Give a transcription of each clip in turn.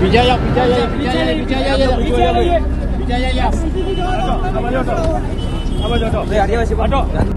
Vijaya, Vijaya, Vijaya, Vijaya, Vijaya, Vijaya, Vijaya, Vijaya,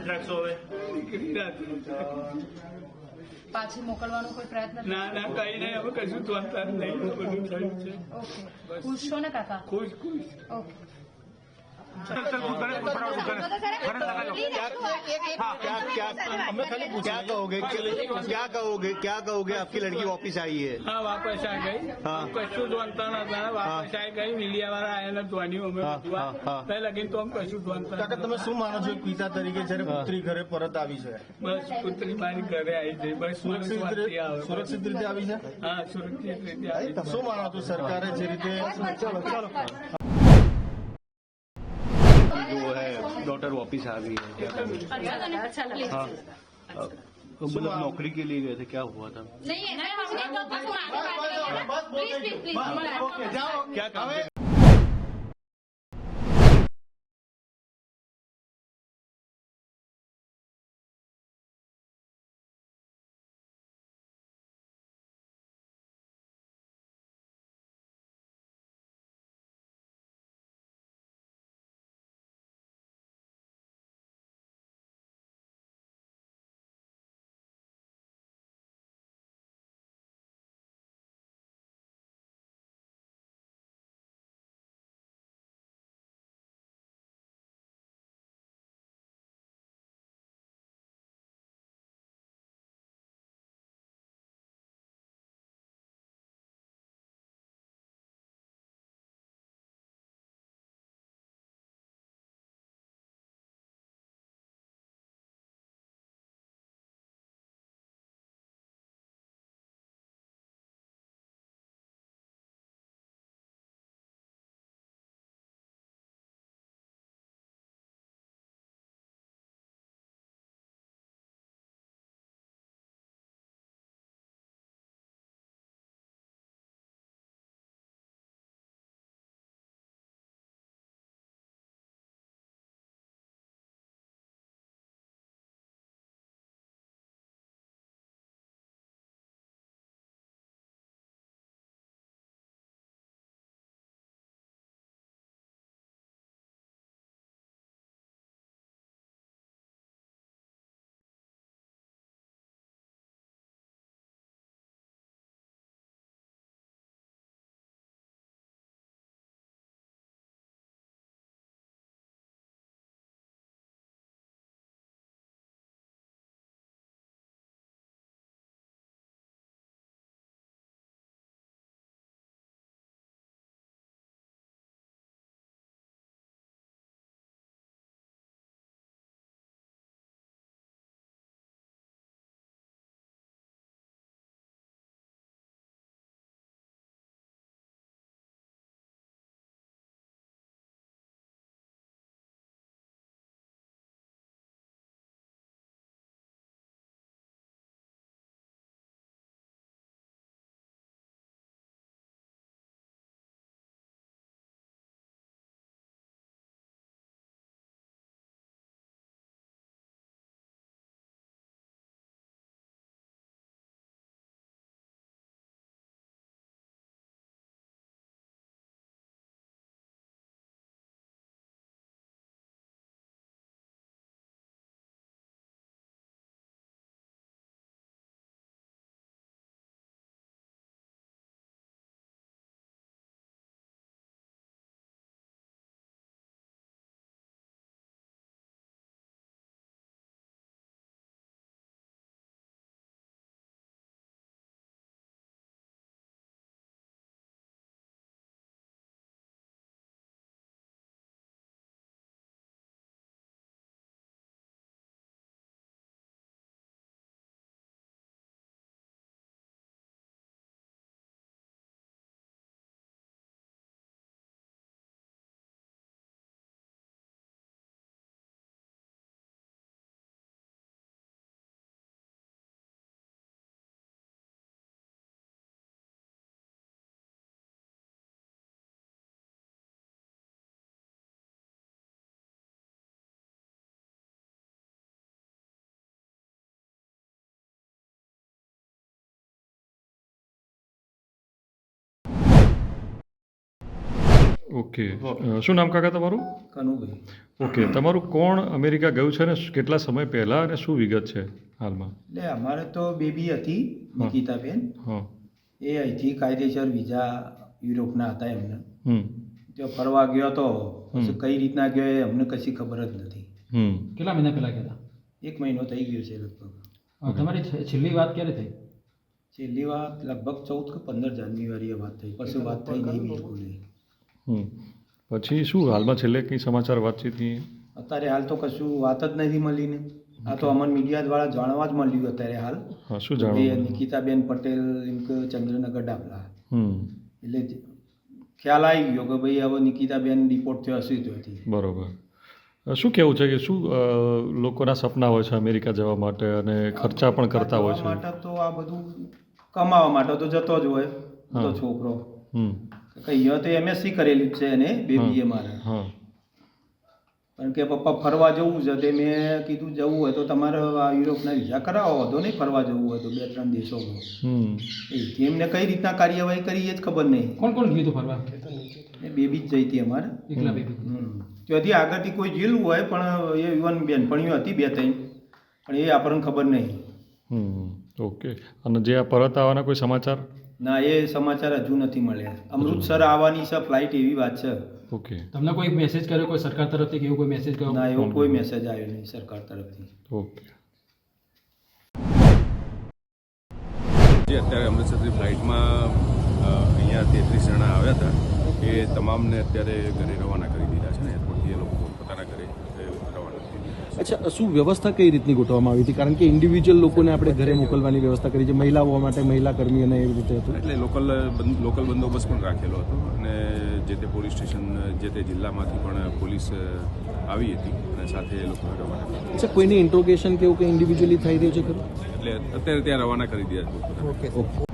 સાથે જ રાખશો હવે પાછી મોકલવાનો કોઈ પ્રયત્ન ના ના કઈ નહીં હવે કશું તો નહીં. બધું થયું છે ખુશ છો ને કાકા? ખુશ ખુશ. ઓકે क्या क्या कहोगे क्या कहोगे क्या कहोगे आपकी लड़की वापस आई है હા વાપસ આ ગઈ હા. કશું ત્વંતર નતા વાપસ આ ગઈ મિલિયા વાળા આયા ધ્વનિ અમે હા, બધું હા, હા. પહેલા લગીન તો આમ કશું ત્વંતર કાકા તમે શું માનો છો એક પિતા તરીકે જયારે પુત્રી ઘરે પરત આવી છે બસ પુત્રી મારી ઘરે આવી છે બસ સુરક્ષિત શાંતિ રીતે આવે. સુરક્ષિત રીતે આવી છે હા સુરક્ષિત રીતે આવી છે. શું માનો છો સરકારે જે રીતે जो है डॉटर वापिस आ गई है क्या अच्छा, हाँ? मतलब नौकरी के लिए गए थे क्या हुआ था? नहीं क्या काम ઓકે. શું નામ કાકા તમારું? કનુભાઈ. ઓકે. તમારું કોણ અમેરિકા ગયું છે ને કેટલા સમય પહેલા અને શું વિગત છે હાલમાં? એટલે અમારે તો બેબી હતી નિકિતાબેન. હા. એ અહીંથી કાયદેસર વિઝા યુરોપના હતા એમને. હમ. ત્યાં ફરવા ગયો હતો કઈ રીતના ગયો એ અમને કશી ખબર જ નથી. કેટલા મહિના પહેલા ગયા એક મહિનો થઈ ગયો છે લગભગ. તમારી છેલ્લી વાત ક્યારે થઈ? છેલ્લી વાત લગભગ ચૌદ કે પંદર જાન્યુઆરીએ વાત થઈ. પછી વાત થઈ નહીં બિલકુલ નહીં. પછી શું હાલમાં છેલ્લે કંઈ સમાચાર વાતચીત થઈ અત્યારે હાલ તો કશું વાત જ નથી મળી ને આ તો અમન મીડિયા દ્વારા જાણવા જ મળ્યું અત્યારે હાલ. હા શું જાણવા નિકિતાબેન પટેલ એમ કે ચંદ્રનગર ડાબલા. એટલે ખ્યાલ આવી ગયો કે ભાઈ હવે નિકિતાબેન રિપોર્ટ થયો હશે ત્યાંથી બરોબર. શું કહેવું છે કે શું લોકોના સપના હોય છે અમેરિકા જવા માટે અને ખર્ચા પણ કરતા હોય છે? માટે તો આ બધું કમાવા માટે તો જતો જ હોય. તો. છોકરો. હમ કે અહીંયા તો એમએસસી કરેલી છે એને બેબીએ મારે. હા કારણ કે પપ્પા ફરવા જવું છે તે મેં કીધું જવું હોય તો તમારે આ યુરોપના વિઝા કરાવો. હતો નહીં ફરવા જવું હોય તો બે ત્રણ દેશોમાં એમને કઈ રીતના કાર્યવાહી કરી એ જ ખબર નહીં. કોણ કોણ ગયું ફરવા? એ બેબી જ જઈ હતી અમારે. એકલા બેબી ત્યાંથી આગળથી કોઈ જીલું હોય પણ એ યુવાન બેનપણીઓ હતી બે ત્રણ. પણ એ આપણને ખબર નહીં. હમ. ઓકે. અને જે આ પરત આવવાના કોઈ સમાચાર? ના એ સમાચાર હજુ નથી મળ્યા. અમૃતસર આવવાની છે ફ્લાઇટ એવી વાત છે. ઓકે. તમને કોઈ મેસેજ કર્યો કોઈ સરકાર તરફથી કે એવું કોઈ મેસેજ કર્યો? ના એવો કોઈ મેસેજ આવ્યો નહીં સરકાર તરફથી. ઓકે. જે અત્યારે અમૃતસરથી ફ્લાઇટમાં અહીંયા તેત્રીસ જણા આવ્યા હતા. એ તમામને અત્યારે ઘરે રવાના કરી દીધા છે ને એરપોર્ટથી એ લોકો પોતાના ઘરે રવાના કરી અચ્છા શું વ્યવસ્થા કઈ રીતની ગોઠવવામાં આવી હતી? કારણ કે ઇન્ડિવિજ્યુઅલ લોકોને આપણે ઘરે મોકલવાની વ્યવસ્થા કરી છે મહિલાઓ માટે મહિલા કર્મી અને એવી રીતે હતું. એટલે લોકલ લોકલ બંદોબસ્ત પણ રાખેલો હતો અને જે તે પોલીસ સ્ટેશન જે તે જિલ્લામાંથી પણ પોલીસ આવી હતી અને સાથે એ લોકો રવાના અચ્છા કોઈની ઇન્ટ્રોગેશન કે એવું કંઈ ઇન્ડિવિજ્યુઅલી થઈ રહ્યું છે ખરું? એટલે અત્યારે ત્યાં રવાના કરી દીધા ઓકે ઓકે